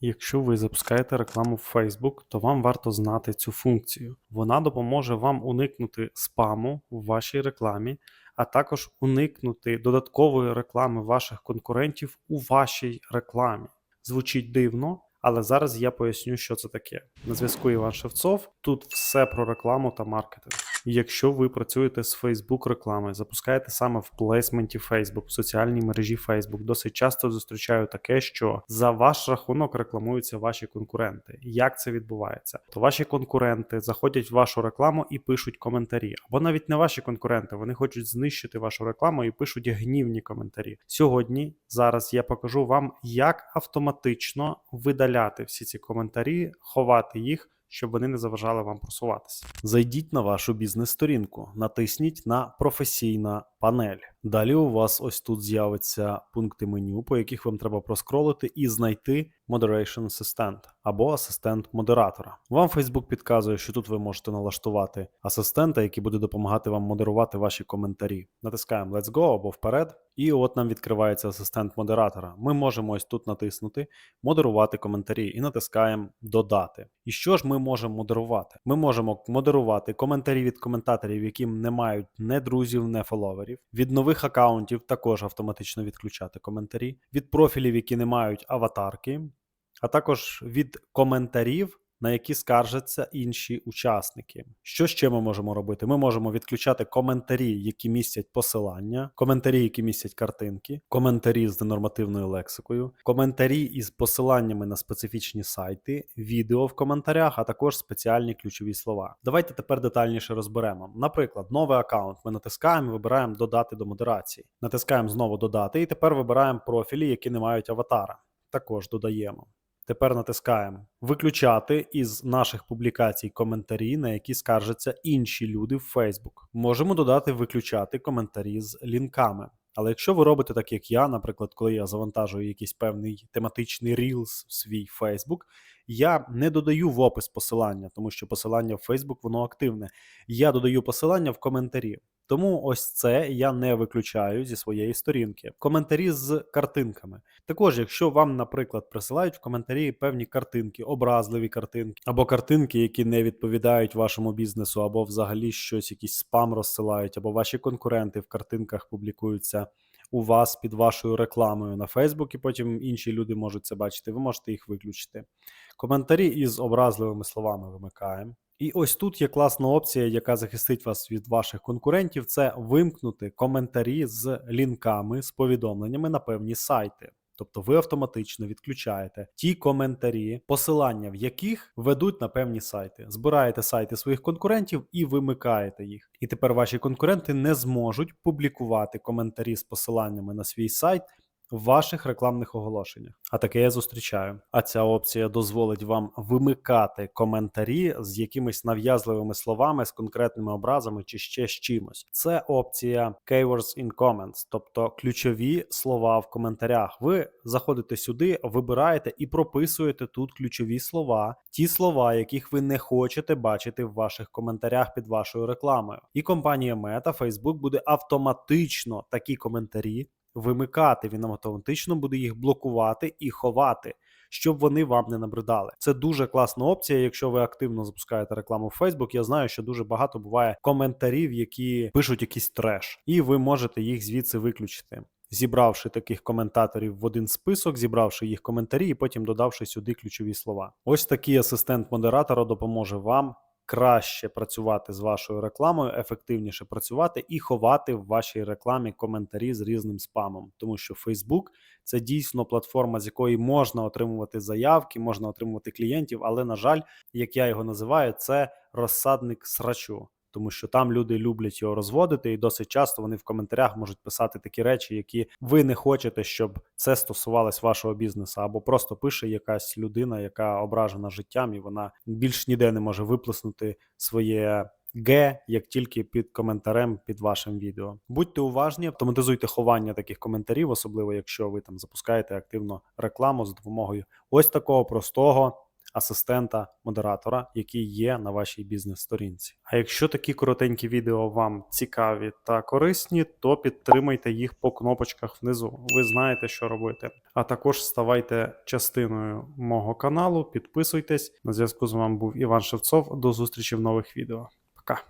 Якщо ви запускаєте рекламу в Facebook, то вам варто знати цю функцію. Вона допоможе вам уникнути спаму в вашій рекламі, а також уникнути додаткової реклами ваших конкурентів у вашій рекламі. Звучить дивно, але зараз я поясню, що це таке. На зв'язку Іван Шевцов. Тут все про рекламу та маркетинг. Якщо ви працюєте з Facebook рекламою, запускаєте саме в плейсменті Facebook, в соціальній мережі Facebook, досить часто зустрічаю таке, що за ваш рахунок рекламуються ваші конкуренти. Як це відбувається? То ваші конкуренти заходять в вашу рекламу і пишуть коментарі, або навіть не ваші конкуренти, вони хочуть знищити вашу рекламу і пишуть гнівні коментарі. Сьогодні зараз я покажу вам, як автоматично видаляти всі ці коментарі, ховати їх щоб вони не заважали вам просуватися. Зайдіть на вашу бізнес-сторінку, натисніть на професійна панель. Далі у вас ось тут з'явиться пункти меню, по яких вам треба проскролити і знайти Moderation Assistant або асистент модератора. Вам Facebook підказує, що тут ви можете налаштувати асистента, який буде допомагати вам модерувати ваші коментарі. Натискаємо Let's Go або вперед, і от нам відкривається асистент модератора. Ми можемо ось тут натиснути Модерувати коментарі і натискаємо Додати. І що ж ми можемо модерувати? Ми можемо модерувати коментарі від коментаторів, які не мають не друзів, не фоловерів. Від нових аккаунтів також автоматично відключати коментарі, від профілів, які не мають аватарки, а також від коментарів на які скаржаться інші учасники. Що ще ми можемо робити? Ми можемо відключати коментарі, які містять посилання, коментарі, які містять картинки, коментарі з ненормативною лексикою, коментарі із посиланнями на специфічні сайти, відео в коментарях, а також спеціальні ключові слова. Давайте тепер детальніше розберемо. Наприклад, новий аккаунт ми натискаємо, вибираємо додати до модерації. Натискаємо знову додати, і тепер вибираємо профілі, які не мають аватара. Також додаємо. Тепер натискаємо виключати із наших публікацій коментарі, на які скаржаться інші люди в Facebook. Можемо додати виключати коментарі з лінками. Але якщо ви робите так, як я, наприклад, коли я завантажую якийсь певний тематичний Reels в свій Facebook, я не додаю в опис посилання, тому що посилання в Facebook воно активне. Я додаю посилання в коментарі. Тому ось це я не виключаю зі своєї сторінки. Коментарі з картинками. Також, якщо вам, наприклад, присилають в коментарі певні картинки, образливі картинки, або картинки, які не відповідають вашому бізнесу, або взагалі щось, якийсь спам розсилають, або ваші конкуренти в картинках публікуються. У вас під вашою рекламою на Фейсбук, і потім інші люди можуть це бачити, ви можете їх виключити. Коментарі із образливими словами вимикаємо. І ось тут є класна опція, яка захистить вас від ваших конкурентів. Це вимкнути коментарі з лінками, з повідомленнями на певні сайти. Тобто ви автоматично відключаєте ті коментарі, посилання в яких ведуть на певні сайти. Збираєте сайти своїх конкурентів і вимикаєте їх. І тепер ваші конкуренти не зможуть публікувати коментарі з посиланнями на свій сайт в ваших рекламних оголошеннях. А таке я зустрічаю. А ця опція дозволить вам вимикати коментарі з якимись нав'язливими словами, з конкретними образами чи ще з чимось. Це опція Keywords in Comments, тобто ключові слова в коментарях. Ви заходите сюди, вибираєте і прописуєте тут ключові слова, ті слова, яких ви не хочете бачити в ваших коментарях під вашою рекламою. І компанія Meta, Facebook буде автоматично такі коментарі вимикати. Він автоматично буде їх блокувати і ховати, щоб вони вам не набридали. Це дуже класна опція. Якщо ви активно запускаєте рекламу в Facebook, я знаю, що дуже багато буває коментарів, які пишуть якийсь треш, і ви можете їх звідси виключити. Зібравши таких коментаторів в один список, зібравши їх коментарі і потім додавши сюди ключові слова. Ось такий асистент модератора допоможе вам краще працювати з вашою рекламою, ефективніше працювати і ховати в вашій рекламі коментарі з різним спамом, тому що Facebook – це дійсно платформа, з якої можна отримувати заявки, можна отримувати клієнтів, але на жаль, як я його називаю, це розсадник срачу тому що там люди люблять його розводити, і досить часто вони в коментарях можуть писати такі речі, які ви не хочете, щоб це стосувалось вашого бізнесу, або просто пише якась людина, яка ображена життям, і вона більш ніде не може виплеснути своє. Г, як тільки під коментарем під вашим відео. Будьте уважні, автоматизуйте ховання таких коментарів, особливо якщо ви там запускаєте активно рекламу з допомогою ось такого простого асистента модератора, який є на вашій бізнес-сторінці. А якщо такі коротенькі відео вам цікаві та корисні, то підтримайте їх по кнопочках внизу. Ви знаєте, що робити. А також ставайте частиною мого каналу, підписуйтесь. На зв'язку з вами був Іван Шевцов. До зустрічі в нових відео. Пока.